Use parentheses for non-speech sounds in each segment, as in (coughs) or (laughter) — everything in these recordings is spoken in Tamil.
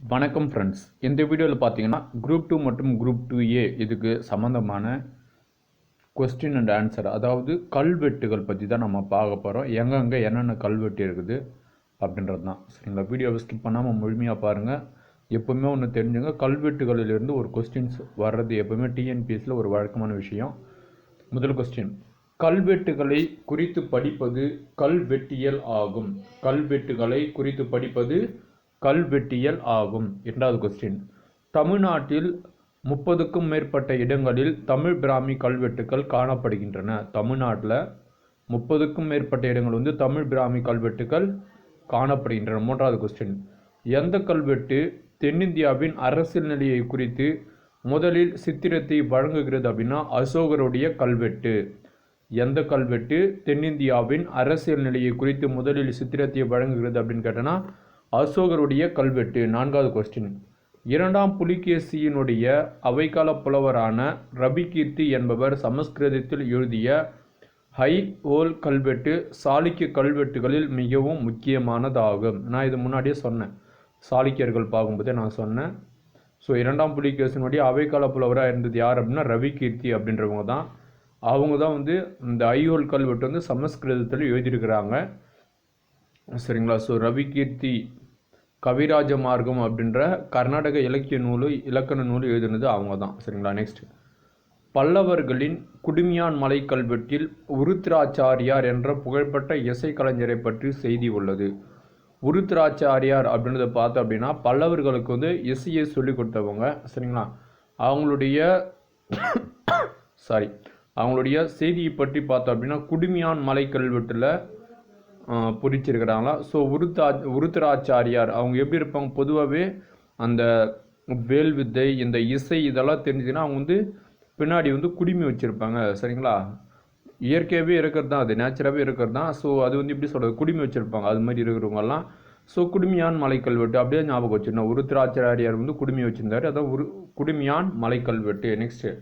வணக்கம் ஃப்ரெண்ட்ஸ் இந்த வீடியோவில் பார்த்தீங்கன்னா குரூப் டூ மற்றும் குரூப் டூ ஏ இதுக்கு சம்மந்தமான கொஸ்டின் அண்ட் ஆன்சர் அதாவது கல்வெட்டுகள் பற்றி தான் நம்ம பார்க்க போகிறோம் எங்கெங்கே என்னென்ன கல்வெட்டு இருக்குது அப்படின்றது தான் சரிங்களா? வீடியோவை ஸ்கிப் பண்ணாமல் முழுமையாக பாருங்கள் எப்போவுமே ஒன்று தெரிஞ்சுங்க. கல்வெட்டுகளிலிருந்து ஒரு கொஸ்டின்ஸ் வர்றது எப்போவுமே டிஎன்பிஎஸில் ஒரு வழக்கமான விஷயம். முதல் கொஸ்டின் கல்வெட்டுகளை குறித்து படிப்பது கல்வெட்டியல் ஆகும். கல்வெட்டுகளை குறித்து படிப்பது கல்வெட்டியல் ஆகும். இரண்டாவது கொஸ்டின் தமிழ்நாட்டில் முப்பதுக்கும் மேற்பட்ட இடங்களில் தமிழ் பிராமி கல்வெட்டுக்கள் காணப்படுகின்றன. தமிழ்நாட்டில் முப்பதுக்கும் மேற்பட்ட இடங்கள் வந்து தமிழ் பிராமி கல்வெட்டுக்கள் காணப்படுகின்றன. மூன்றாவது கொஸ்டின் எந்த கல்வெட்டு தென்னிந்தியாவின் அரசியல் நிலையை குறித்து முதலில் சித்திரத்தை வழங்குகிறது அப்படின்னா அசோகருடைய கல்வெட்டு. எந்த கல்வெட்டு தென்னிந்தியாவின் அரசியல் நிலையை குறித்து முதலில் சித்திரத்தை வழங்குகிறது அப்படின்னு கேட்டோன்னா அசோகருடைய கல்வெட்டு நான்காவது கொஸ்டின் இரண்டாம் புலிகேசியினுடைய அவைக்கால புலவரான ரபிகீர்த்தி என்பவர் சமஸ்கிருதத்தில் எழுதிய ஹை ஓல் கல்வெட்டு சாளுக்கிய கல்வெட்டுகளில் மிகவும் முக்கியமானதாகும். நான் இது முன்னாடியே சொன்னேன். சாளுக்கியர்கள் பார்க்கும்போதே நான் சொன்னேன். ஸோ இரண்டாம் புலிகேசனுடைய அவைக்கால புலவராக இருந்தது யார் அப்படின்னா ரவிகீர்த்தி அப்படின்றவங்க தான். அவங்க தான் வந்து இந்த ஐஓல் கல்வெட்டு வந்து சமஸ்கிருதத்தில் எழுதியிருக்கிறாங்க. சரிங்களா? ஸோ ரவிகீர்த்தி கவிராஜ மார்க்கம் அப்படின்ற கர்நாடக இலக்கிய நூல் இலக்கண நூல் எழுதினது அவங்க தான் சரிங்களா? நெக்ஸ்ட் பல்லவர்களின் குடுமியான் மலை கல்வெட்டில் உருத்ராச்சாரியார் என்ற புகழ்பெற்ற இசை கலைஞரை பற்றி செய்தி உள்ளது. உருத்ராச்சாரியார் அப்படின்றத பார்த்தோம் அப்படின்னா பல்லவர்களுக்கு வந்து இசையை சொல்லி கொடுத்தவங்க. சரிங்களா? அவங்களுடைய (coughs) சாரி அவங்களுடைய செய்தியை பற்றி பார்த்தோம் அப்படின்னா குடுமியான் மலை கல்வெட்டில் பொறிச்சிருக்கிறாங்களா ஸோ உருத்தா உருத்தராச்சாரியார் அவங்க எப்படி இருப்பாங்க? பொதுவாகவே அந்த வேல் வித்தை இந்த இசை இதெல்லாம் தெரிஞ்சுன்னா அவங்க வந்து பின்னாடி வந்து குடிமை வச்சுருப்பாங்க சரிங்களா? இயற்கையாகவே இருக்கிறது தான் அது நேச்சுராகவே இருக்கிறது தான். ஸோ அது வந்து எப்படி சொல்கிறது குடிமை வச்சுருப்பாங்க அது மாதிரி இருக்கிறவங்கெல்லாம். ஸோ குடுமியான் மலைக்கல்வெட்டு அப்படியே ஞாபகம் வச்சுருந்தோம் உருத்திராச்சாரியார் வந்து குடுமி வச்சுருந்தார். அதான் உரு குடுமியான் மலைக்கல்வெட்டு நெக்ஸ்ட்டு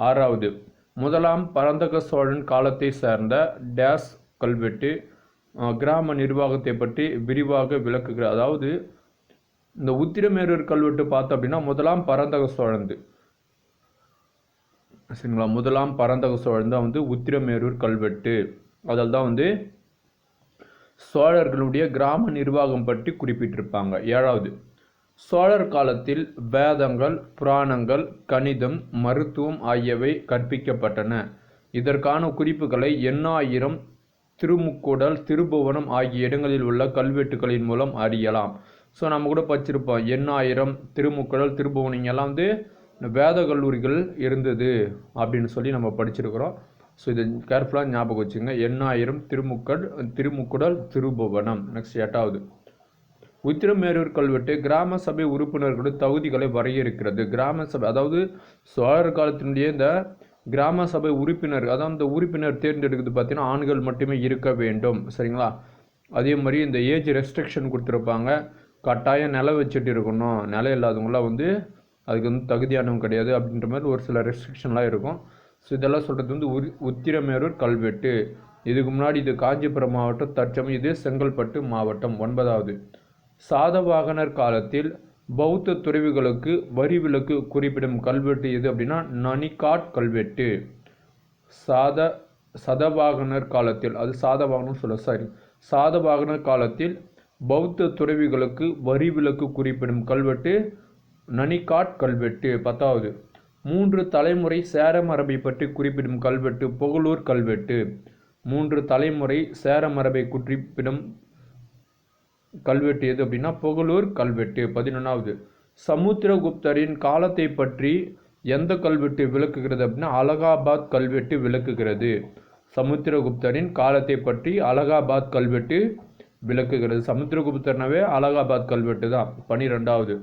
ஆறாவது முதலாம் பரந்தக சோழன் காலத்தை சேர்ந்த டேஸ் கல்வெட்டு கிராம நிர்வாகத்தை பற்றி விரிவாக விளக்குகிறார் அதாவது இந்த உத்திரமேரூர் கல்வெட்டு பார்த்தோம் அப்படின்னா முதலாம் பரந்தக சோழந்து. சரிங்களா? முதலாம் பரந்தக சோழன் தான் வந்து உத்திரமேரூர் கல்வெட்டு. அதில் தான் வந்து சோழர்களுடைய கிராம நிர்வாகம் பற்றி குறிப்பிட்டிருப்பாங்க. ஏழாவது சோழர் காலத்தில் வேதங்கள் புராணங்கள் கணிதம் மருத்துவம் ஆகியவை கற்பிக்கப்பட்டன. இதற்கான குறிப்புகளை எண்ணாயிரம் திருமுக்கூடல் திருபுவனம் ஆகிய இடங்களில் உள்ள கல்வெட்டுகளின் மூலம் அறியலாம். ஸோ நம்ம கூட படிச்சிருப்போம். எண்ணாயிரம் திருமுக்கூடல் திருபுவனம் எல்லாம் வந்து வேத கல்லூரிகள் இருந்தது அப்படின்னு சொல்லி நம்ம படிச்சிருக்கிறோம். ஸோ இதை கேர்ஃபுல்லாக ஞாபகம் வச்சுங்க எண்ணாயிரம் திருமுக்கல் திருமுக்குடல் திருபுவனம். நெக்ஸ்ட் எட்டாவது. உத்திரமேரூர் கல்வெட்டு கிராம சபை உறுப்பினர்களுடைய தகுதிகளை வரையறுக்கிறது. கிராம சபை அதாவது சோழர் காலத்தினுடைய இந்த கிராம சபை உறுப்பினர் அதான் இந்த உறுப்பினர் தேர்ந்தெடுக்கிறது பார்த்தீங்கன்னா ஆண்கள் மட்டுமே இருக்க வேண்டும். சரிங்களா? அதே மாதிரி இந்த ஏஜ் ரெஸ்ட்ரிக்ஷன் கொடுத்துருப்பாங்க. கட்டாயம் நில வச்சுட்டு இருக்கணும். நிலம் இல்லாதவங்களாம் வந்து அதுக்கு வந்து தகுதியானவங்க கிடையாது அப்படின்ற மாதிரி ஒரு சில ரெஸ்ட்ரிக்ஷன்லாம் இருக்கும். ஸோ இதெல்லாம் சொல்கிறது வந்து உரி உத்திரமேரூர் கல்வெட்டு. இதுக்கு முன்னாடி இது காஞ்சிபுரம் மாவட்டம் தற்சமயம் இது செங்கல்பட்டு மாவட்டம் ஒன்பதாவது. சாதவாகனர் காலத்தில் பௌத்த துறவிகளுக்கு வரி விலக்கு குறிப்பிடும் கல்வெட்டு எது அப்படின்னா நனிகாட் கல்வெட்டு. சாத சதவாகனர் காலத்தில் அது சாதவாகனம் சொல்ல சாரி சாதவாகனர் காலத்தில் பௌத்த துறவிகளுக்கு வரி விலக்கு குறிப்பிடும் கல்வெட்டு நனிகாட் கல்வெட்டு. பத்தாவது மூன்று தலைமுறை சேர மரபை பற்றி குறிப்பிடும் கல்வெட்டு புகழூர் கல்வெட்டு. மூன்று தலைமுறை சேர மரபை குறிப்பிடும் கல்வெட்டு எது அப்படின்னா புகழூர் கல்வெட்டு. பதினொன்றாவது சமுத்திரகுப்தரின் காலத்தை பற்றி எந்த கல்வெட்டு விளக்குகிறது அப்படின்னா அலகாபாத் கல்வெட்டு விளக்குகிறது. சமுத்திரகுப்தரின் காலத்தை பற்றி அலகாபாத் கல்வெட்டு விளக்குகிறது. சமுத்திரகுப்தர்னாவே அலகாபாத் கல்வெட்டு தான். பனிரெண்டாவது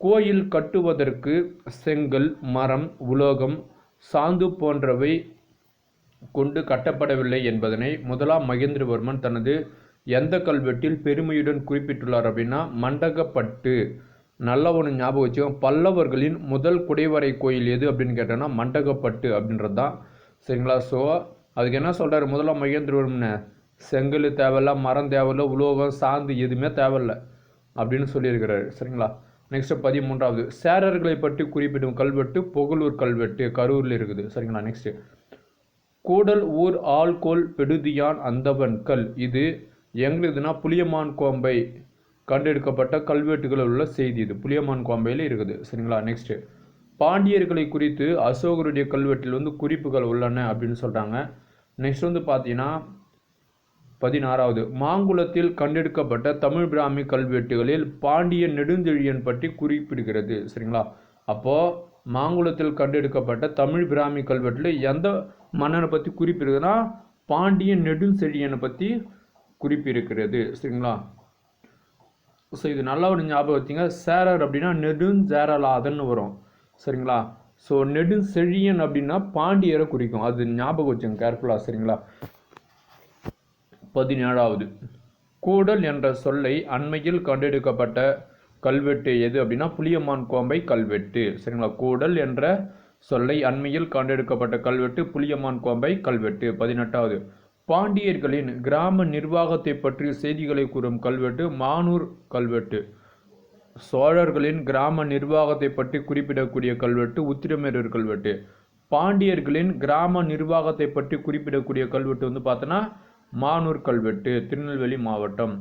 கோயில் கட்டுவதற்கு செங்கல் மரம் உலோகம் சாந்து போன்றவை கொண்டு கட்டப்படவில்லை என்பதனை முதலாம் மகேந்திரவர்மன் தனது எந்த கல்வெட்டில் பெருமையுடன் குறிப்பிட்டுள்ளார் அப்படின்னா மண்டகப்பட்டு. நல்ல ஒன்று ஞாபகம் வச்சுக்கோங்க. பல்லவர்களின் முதல் குடைவரை கோயில் எது அப்படின்னு கேட்டோன்னா மண்டகப்பட்டு அப்படின்றது தான் சரிங்களா? ஸோ அதுக்கு என்ன சொல்கிறார் முதலாம் மகேந்திரவர்மன் செங்கல் தேவையில்ல மரம் தேவையில்ல உலோகம் சாந்து எதுவுமே தேவையில்ல அப்படின்னு சொல்லியிருக்கிறாரு. சரிங்களா? நெக்ஸ்ட்டு பதிமூன்றாவது. சேரர்களை பற்றி குறிப்பிடும் கல்வெட்டு புகழூர் கல்வெட்டு கரூரில் இருக்குது. சரிங்களா? நெக்ஸ்ட்டு கூடல் ஊர் ஆள்கோல் பெடுதியான் அந்தவன் கல் இது எங்களுதுன்னா புளியமான் கோம்பை கண்டெடுக்கப்பட்ட கல்வெட்டுகளில் உள்ள செய்தி இது. புளியமான் கோம்பையில் இருக்குது. சரிங்களா? நெக்ஸ்ட்டு பாண்டியர்களை குறித்து அசோகருடைய கல்வெட்டில் வந்து குறிப்புகள் உள்ளன அப்படின்னு சொல்கிறாங்க நெக்ஸ்ட் வந்து பார்த்தீங்கன்னா பதினாறாவது. மாங்குளத்தில் கண்டெடுக்கப்பட்ட தமிழ் பிராமி கல்வெட்டுகளில் பாண்டிய நெடுஞ்செழியன் பற்றி குறிப்பிடுகிறது. சரிங்களா? அப்போது மாங்குளத்தில் கண்டெடுக்கப்பட்ட தமிழ் பிராமி கல்வெட்டில் எந்த மன்னனை பற்றி குறிப்பிடுதுன்னா பாண்டிய நெடுஞ்செழியனை பற்றி குறிப்பிருக்கிறது சரிங்களா? ஸோ இது நல்லா ஒரு ஞாபகம் வச்சுங்க. சேரர் அப்படின்னா நெடுஞ்சேரலாதன்னு வரும் சரிங்களா? ஸோ நெடுஞ்செழியன் அப்படின்னா பாண்டியரை குறிக்கும். அது ஞாபகம் வச்சுங்க கேர்ஃபுல்லாக சரிங்களா? பதினேழாவது. கூடல் என்ற சொல்லை அண்மையில் கண்டெடுக்கப்பட்ட கல்வெட்டு எது அப்படின்னா புளியமான் கோம்பை கல்வெட்டு சரிங்களா? கூடல் என்ற சொல்லை அண்மையில் கண்டெடுக்கப்பட்ட கல்வெட்டு புளியமான் கோம்பை கல்வெட்டு. பதினெட்டாவது. பாண்டியர்களின் கிராம நிர்வாகத்தை பற்றிய செய்திகளை கூறும் கல்வெட்டு மானூர் கல்வெட்டு. சோழர்களின் கிராம நிர்வாகத்தை பற்றி குறிப்பிடக்கூடிய கல்வெட்டு உத்திரமேரூர் கல்வெட்டு. பாண்டியர்களின் கிராம நிர்வாகத்தை பற்றி குறிப்பிடக்கூடிய கல்வெட்டு வந்து பார்த்தோன்னா மானூர் கல்வெட்டு திருநெல்வேலி மாவட்டம்.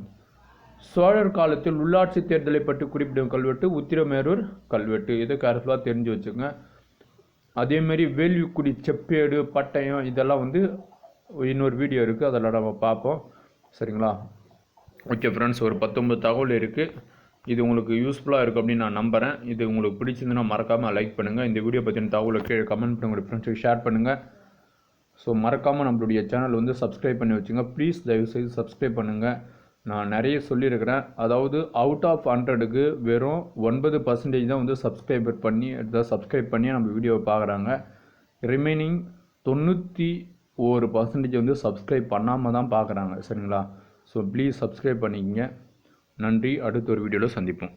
சோழர் காலத்தில் உள்ளாட்சி தேர்தலை பற்றி குறிப்பிடும் கல்வெட்டு உத்திரமேரூர் கல்வெட்டு. இதை கேர்ஃபுல்லாக தெரிஞ்சு வச்சுங்க அதேமாரி வேள்விக்குடி செப்பேடு பட்டயம் இதெல்லாம் வந்து இன்னொரு வீடியோ இருக்குது அதில் நம்ம பார்ப்போம். சரிங்களா? ஓகே ஃப்ரெண்ட்ஸ் ஒரு பத்தொம்பது தகவல் இருக்குது இது உங்களுக்கு யூஸ்ஃபுல்லாக இருக்கும் அப்படின்னு நான் நம்புகிறேன் இது உங்களுக்கு பிடிச்சிருந்துன்னா மறக்காமல் லைக் பண்ணுங்கள் இந்த வீடியோ பற்றின தகவலை கீழே கமெண்ட் பண்ணுங்க. உங்களுடைய ஃப்ரெண்ட்ஸுக்கு ஷேர் பண்ணுங்கள் ஸோ மறக்காமல் நம்மளுடைய சேனல் வந்து சப்ஸ்கிரைப் பண்ணி வச்சுங்க. ப்ளீஸ் தயவுசெய்து சப்ஸ்கிரைப் பண்ணுங்கள் நான் நிறைய சொல்லியிருக்கிறேன். அதாவது அவுட் ஆஃப் ஹண்ட்ரடுக்கு வெறும் ஒன்பது பர்சன்டேஜ் தான் வந்து சப்ஸ்கிரைபர் பண்ணி சப்ஸ்கிரைப் பண்ணி நம்ம வீடியோவை பார்க்குறாங்க. ரிமைனிங் தொண்ணூற்றி ஒரு பர்சன்டேஜ் வந்து சப்ஸ்கிரைப் பண்ணாமல் தான் பார்க்குறாங்க சரிங்களா? ஸோ ப்ளீஸ் சப்ஸ்கிரைப் பண்ணிக்கங்க. நன்றி. அடுத்த ஒரு வீடியோவில் சந்திப்போம்.